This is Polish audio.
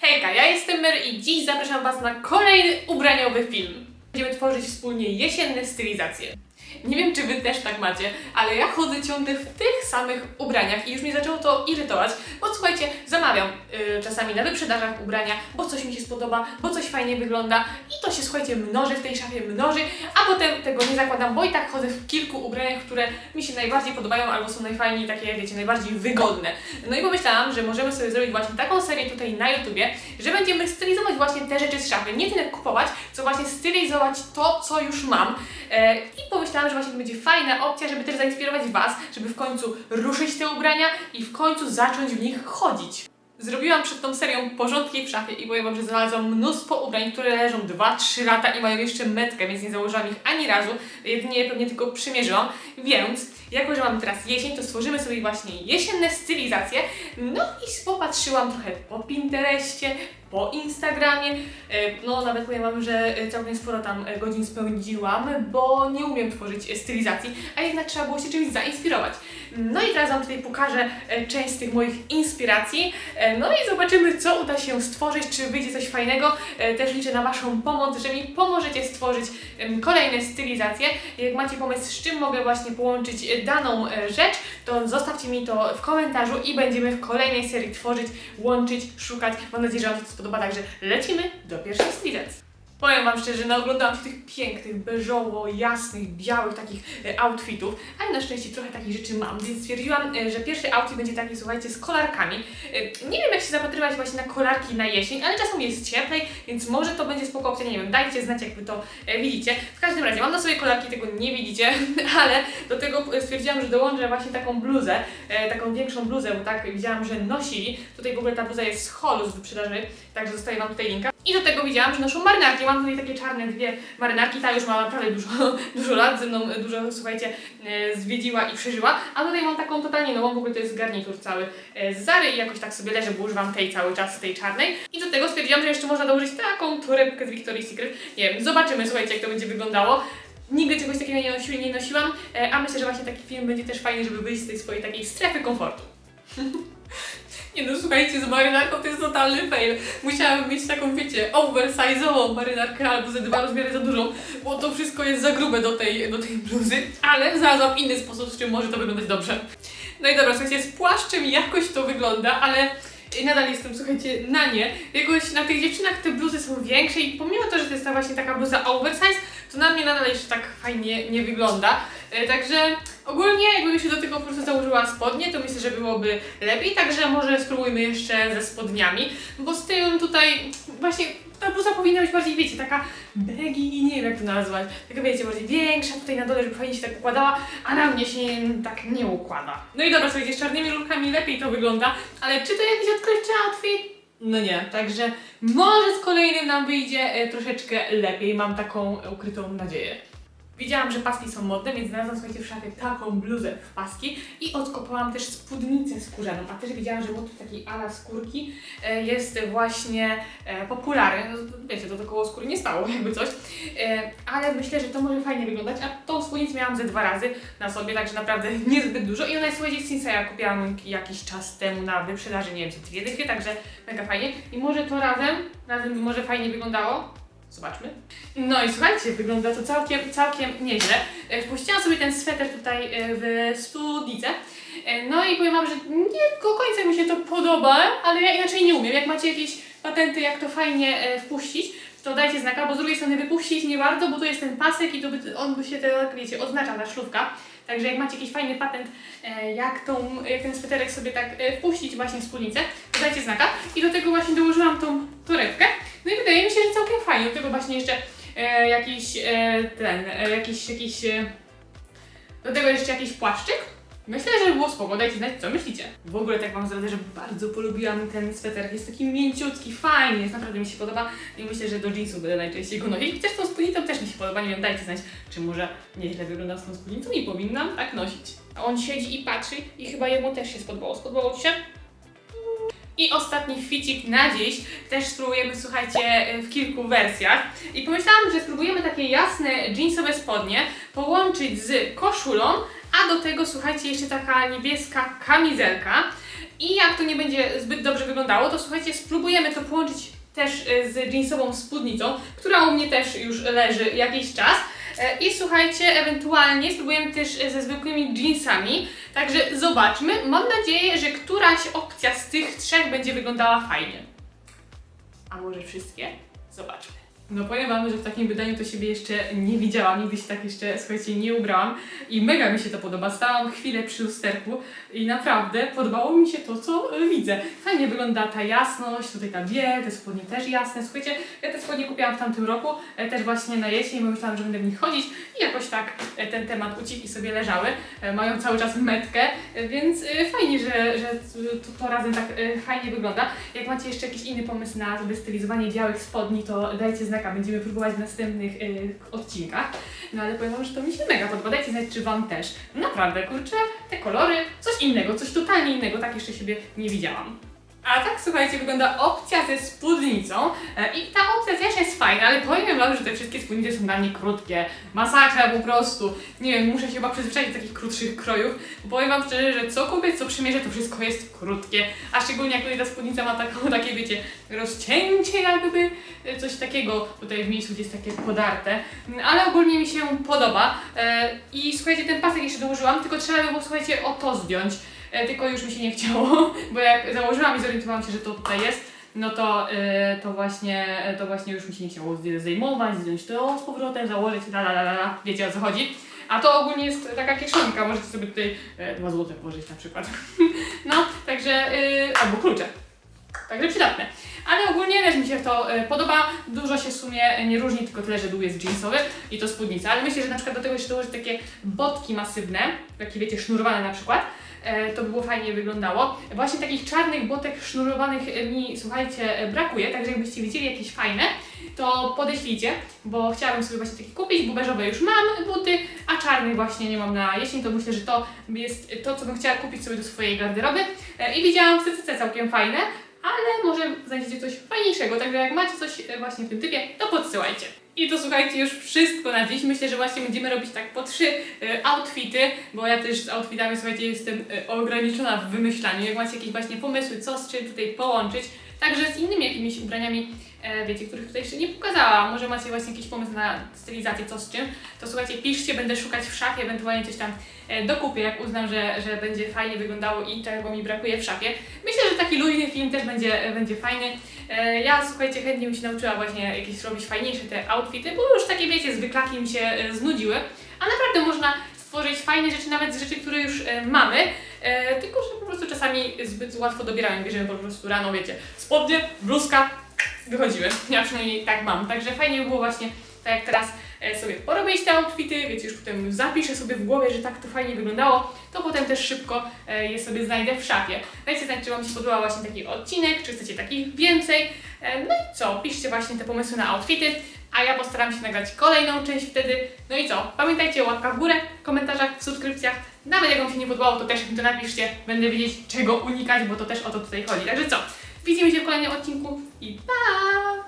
Hejka, ja jestem Mary i dziś zapraszam Was na kolejny ubraniowy film. Będziemy tworzyć wspólnie jesienne stylizacje. Nie wiem, czy Wy też tak macie, ale ja chodzę ciągle w tych samych ubraniach i już mnie zaczęło to irytować, bo słuchajcie, zamawiam y, czasami na wyprzedażach ubrania, bo coś mi się spodoba, bo coś fajnie wygląda i to się, słuchajcie, mnoży w tej szafie, mnoży, a potem tego nie zakładam, bo i tak chodzę w kilku ubraniach, które mi się najbardziej podobają albo są najfajniej takie, wiecie, najbardziej wygodne. No i pomyślałam, że możemy sobie zrobić właśnie taką serię tutaj na YouTubie, że będziemy stylizować właśnie te rzeczy z szafy. Nie tyle kupować, co właśnie stylizować to, co już mam. E, I pomyślałam, że właśnie to będzie fajna opcja, żeby też zainspirować Was, żeby w końcu ruszyć te ubrania i w końcu zacząć w nich chodzić. Zrobiłam przed tą serią porządki w szafie i powiem Wam, że znalazłam mnóstwo ubrań, które leżą 2-3 lata i mają jeszcze metkę, więc nie założyłam ich ani razu, jedynie je pewnie tylko przymierzyłam, więc jako, że mamy teraz jesień, to stworzymy sobie właśnie jesienne stylizacje, no i popatrzyłam trochę po Pinterestie, po Instagramie, e, no nawet powiem Wam, że e, całkiem sporo tam e, godzin spędziłam, bo nie umiem tworzyć stylizacji, a jednak trzeba było się czymś zainspirować. No i teraz Wam tutaj pokażę część z tych moich inspiracji, no i zobaczymy, co uda się stworzyć, czy wyjdzie coś fajnego. Też liczę na Waszą pomoc, że mi pomożecie stworzyć kolejne stylizacje. Jak macie pomysł, z czym mogę właśnie połączyć daną rzecz, to zostawcie mi to w komentarzu i będziemy w kolejnej serii tworzyć, łączyć, szukać. Mam nadzieję, że Wam spodoba, także lecimy do pierwszej stylizacji. Powiem Wam szczerze, naoglądałam się tych pięknych, beżowo, jasnych, białych takich e, outfitów, ale na szczęście trochę takich rzeczy mam, więc stwierdziłam, e, że pierwszy outfit będzie taki, słuchajcie, z kolarkami. E, nie wiem, jak się zapatrywać właśnie na kolarki na jesień, ale czasem jest cieplej, więc może to będzie spoko opcja, nie wiem, dajcie znać, jak Wy to widzicie. W każdym razie, mam na sobie kolarki, tego nie widzicie, ale do tego stwierdziłam, że dołączę właśnie taką bluzę, taką większą bluzę, bo tak widziałam, że nosili. Tutaj w ogóle ta bluza jest z holu z wyprzedaży, także zostaje Wam tutaj linka. I do tego widziałam, że noszą marynarki. Mam tutaj takie czarne dwie marynarki. Ta już ma naprawdę dużo, dużo lat, ze mną dużo, słuchajcie, e, zwiedziła i przeżyła. A tutaj mam taką totalnie nową, w ogóle to jest garnitur cały e, z Zary i jakoś tak sobie leżę, bo używam tej cały czas, tej czarnej. I do tego stwierdziłam, że jeszcze można dołożyć taką torebkę z Victoria's Secret. Nie wiem, zobaczymy, słuchajcie, jak to będzie wyglądało. Nigdy czegoś takiego nie, nosi, nie nosiłam, e, a myślę, że właśnie taki film będzie też fajny, żeby wyjść z tej swojej takiej strefy komfortu. Nie no, słuchajcie, z marynarką to jest totalny fail. Musiałam mieć taką, wiecie, oversize'ową marynarkę albo ze dwa rozmiary za dużą, bo to wszystko jest za grube do tej, do tej bluzy, ale znalazłam inny sposób, z czym może to wyglądać dobrze. No i dobra, słuchajcie, z płaszczem jakoś to wygląda, ale nadal jestem, słuchajcie, na nie. Jakoś na tych dziewczynach te bluzy są większe i pomimo to, że to jest ta właśnie taka bluza oversize, to na mnie nadal jeszcze tak fajnie nie wygląda. E, Także ogólnie jakbym się do tego po prostu założyła spodnie, to myślę, że byłoby lepiej, także może spróbujmy jeszcze ze spodniami, bo z tym tutaj właśnie ta bluza powinna być bardziej, wiecie, taka baggy i nie wiem jak to nazwać, taka wiecie, bardziej większa tutaj na dole, żeby fajnie się tak układała, a na mnie się tak nie układa. No i dobra, słuchajcie, z czarnymi rurkami lepiej to wygląda, ale czy to jakiś odkrywczy outfit? No nie, także może z kolejnym nam wyjdzie e, troszeczkę lepiej, mam taką ukrytą nadzieję. Widziałam, że paski są modne, więc znalazłam słuchajcie w szafie taką bluzę w paski i odkopałam też spódnicę skórzaną, a też widziałam, że motyw takiej ala skórki e, jest właśnie e, popularny. No, wiecie, to koło skóry nie stało, jakby coś, e, ale myślę, że to może fajnie wyglądać, a tą spódnicę miałam ze dwa razy na sobie, także naprawdę niezbyt dużo. I ona jest słuchajcie z Sinseya, kupiłam jakiś czas temu na wyprzedaży, nie wiem, czy dwie dychy, także mega fajnie. I może to razem, razem może fajnie wyglądało. Zobaczmy. No i słuchajcie, wygląda to całkiem, całkiem nieźle. E, Wpuściłam sobie ten sweter tutaj e, w spódnicę. E, No i powiem Wam, że nie do końca mi się to podoba, ale ja inaczej nie umiem. Jak macie jakieś patenty, jak to fajnie e, wpuścić, to dajcie znaka, bo z drugiej strony wypuścić nie warto, bo tu jest ten pasek i to by, on by się tak, wiecie, oznacza ta szlówka. Także jak macie jakiś fajny patent, jak, tą, jak ten sweterek sobie tak wpuścić właśnie w spódnicę, to dajcie znaka. I do tego właśnie dołożyłam tą torebkę. No i wydaje mi się, że całkiem fajnie. Do tego właśnie jeszcze e, jakiś e, ten, e, jakiś, jakiś e, do tego jeszcze jakiś płaszczyk. Myślę, że było spoko, dajcie znać co myślicie. W ogóle tak wam zdradzę, że bardzo polubiłam ten sweter, jest taki mięciutki, fajny, jest naprawdę mi się podoba i myślę, że do jeansów będę najczęściej go nosić. Chociaż tą spódnicą też mi się podoba, nie wiem, dajcie znać, czy może nieźle wygląda z tą spódnicą i powinnam tak nosić. A on siedzi i patrzy i chyba jemu też się spodobało. Spodobało ci się? I ostatni ficik na dziś też spróbujemy, słuchajcie, w kilku wersjach. I pomyślałam, że spróbujemy takie jasne jeansowe spodnie połączyć z koszulą, a do tego, słuchajcie, jeszcze taka niebieska kamizelka. I jak to nie będzie zbyt dobrze wyglądało, to słuchajcie, spróbujemy to połączyć też e, z jeansową spódnicą, która u mnie też już leży jakiś czas. E, I słuchajcie, ewentualnie spróbujemy też e, ze zwykłymi jeansami. Także zobaczmy. Mam nadzieję, że któraś opcja z tych trzech będzie wyglądała fajnie. A może wszystkie? Zobaczmy. No powiem wam, że w takim wydaniu to siebie jeszcze nie widziałam, nigdy się tak jeszcze, słuchajcie, nie ubrałam i mega mi się to podoba. Stałam chwilę przy lusterku i naprawdę podobało mi się to, co widzę. Fajnie wygląda ta jasność, tutaj ta biel, te spodnie też jasne. Słuchajcie, ja te spodnie kupiłam w tamtym roku, e, też właśnie na jesień, bo myślałam, że będę w nich chodzić i jakoś tak ten temat uciekł i sobie leżały. E, Mają cały czas metkę, e, więc e, fajnie, że, że to, to razem tak fajnie wygląda. Jak macie jeszcze jakiś inny pomysł na wystylizowanie białych spodni, to dajcie znaka, będziemy próbować w następnych odcinkach. No ale powiem wam, że to mi się mega podoba. Dajcie znać, czy wam też. Naprawdę, kurczę, te kolory, coś innego, coś totalnie innego, tak jeszcze siebie nie widziałam. A tak, słuchajcie, wygląda opcja ze spódnicą e, i ta opcja też jest fajna, ale powiem wam, że te wszystkie spódnice są dla mnie krótkie. Masakra po prostu. Nie wiem, muszę się chyba przyzwyczaić do takich krótszych krojów, bo powiem wam szczerze, że co kupię, co przymierzę, to wszystko jest krótkie. A szczególnie jak tutaj ta spódnica ma taką, takie, wiecie, rozcięcie jakby, e, coś takiego tutaj w miejscu, gdzie jest takie podarte. Mm, Ale ogólnie mi się podoba. E, I słuchajcie, ten pasek jeszcze dołożyłam, tylko trzeba by było, słuchajcie, o to zdjąć. E, tylko już mi się nie chciało, bo jak założyłam i zorientowałam się, że to tutaj jest, no to, e, to, właśnie, to właśnie już mi się nie chciało zdejmować, zdjąć to z powrotem, założyć, la la la la, wiecie o co chodzi. A to ogólnie jest taka kieszonka, możecie sobie tutaj e, dwa złote włożyć na przykład. No, także, e, albo klucze. Także przydatne. Ale ogólnie też mi się to e, podoba. Dużo się w sumie nie różni, tylko tyle, że dół jest jeansowy i to spódnica. Ale myślę, że na przykład do tego jeszcze dołożyć takie botki masywne, takie wiecie, sznurowane na przykład. E, to by było fajnie wyglądało. Właśnie takich czarnych botek sznurowanych e, mi, słuchajcie, e, brakuje, także jakbyście widzieli jakieś fajne, to podeślijcie, bo chciałabym sobie właśnie takie kupić, bo beżowe już mam buty, a czarnych właśnie nie mam na jesień, to myślę, że to jest to, co bym chciała kupić sobie do swojej garderoby. I widziałam w CCC całkiem fajne, ale może znajdziecie coś fajniejszego, także jak macie coś właśnie w tym typie, to podsyłajcie. I to słuchajcie, już wszystko na dziś. Myślę, że właśnie będziemy robić tak po trzy e, outfity, bo ja też z outfitami, słuchajcie, jestem e, ograniczona w wymyślaniu. Jak macie jakieś właśnie pomysły, co z czym tutaj połączyć, także z innymi jakimiś ubraniami, e, wiecie, których tutaj jeszcze nie pokazałam. Może macie właśnie jakiś pomysł na stylizację, co z czym, to słuchajcie, piszcie, będę szukać w szafie, ewentualnie coś tam e, dokupię, jak uznam, że, że będzie fajnie wyglądało i czego mi brakuje w szafie. Myślę, że taki luźny film też będzie, e, będzie fajny. Ja, słuchajcie, chętnie bym się nauczyła właśnie jakieś robić fajniejsze te outfity, bo już takie, wiecie, zwyklaki mi się e, znudziły. A naprawdę można stworzyć fajne rzeczy, nawet z rzeczy, które już e, mamy, e, tylko że po prostu czasami zbyt łatwo dobieramy. Bierzemy po prostu rano, wiecie, spodnie, bluzka, wychodzimy. Ja przynajmniej tak mam. Także fajnie by było właśnie, tak jak teraz sobie porobić te outfity, wiecie, już potem zapiszę sobie w głowie, że tak to fajnie wyglądało, to potem też szybko je sobie znajdę w szafie. Dajcie znać, czy Wam się podobał właśnie taki odcinek, czy chcecie takich więcej. No i co, piszcie właśnie te pomysły na outfity, a ja postaram się nagrać kolejną część wtedy. No i co, pamiętajcie o łapkach w górę, komentarzach, w subskrypcjach. Nawet jak Wam się nie podobało, to też mi to napiszcie. Będę wiedzieć, czego unikać, bo to też o to tutaj chodzi. Także co, widzimy się w kolejnym odcinku i pa!